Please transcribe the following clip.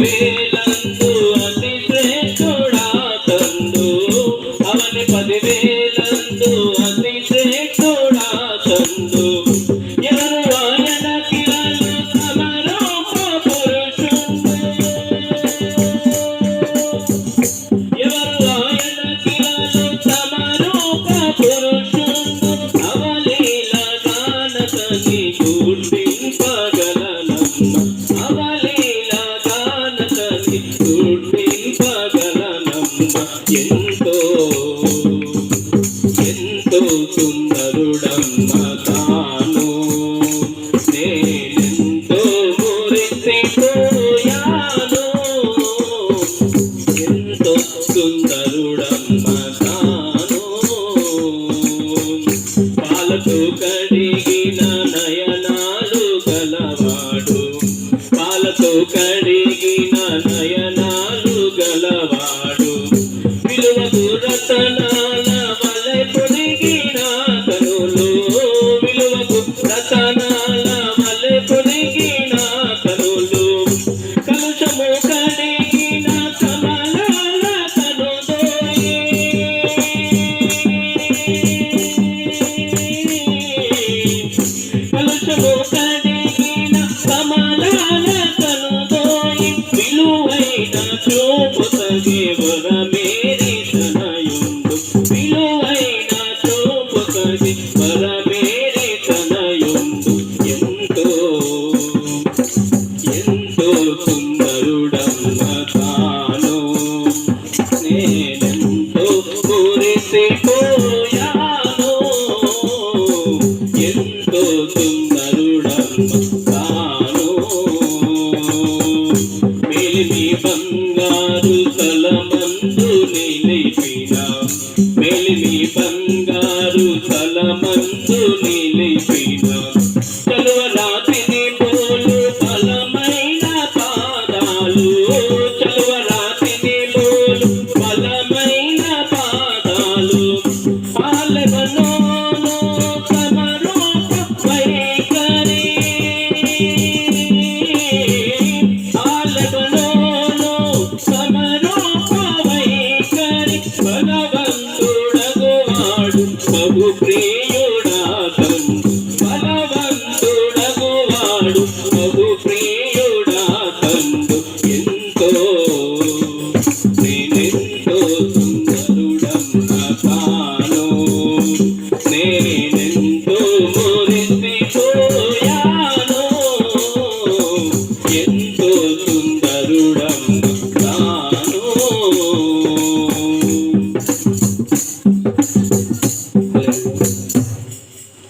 Baby నీతో ఎంతో సుందరుడమ్మ తాను. నేనెంతో మురిసిపోయాను. ఎంతో సుందరుడమ్మ తాను. పాలతో కడిగిన నయనాలు గలవాడు. పాలతో కడిగిన నయనాలు చూపుతగే వర మేరీ తనయుండు విలువైన చూపుతగే వర మేరీ తనయుండు ఎంతో ఎంతో సుందరుడమ్మ తాను బంగారు కలమందు నిలిపిన మెలిమి బంగారు కలమందు ని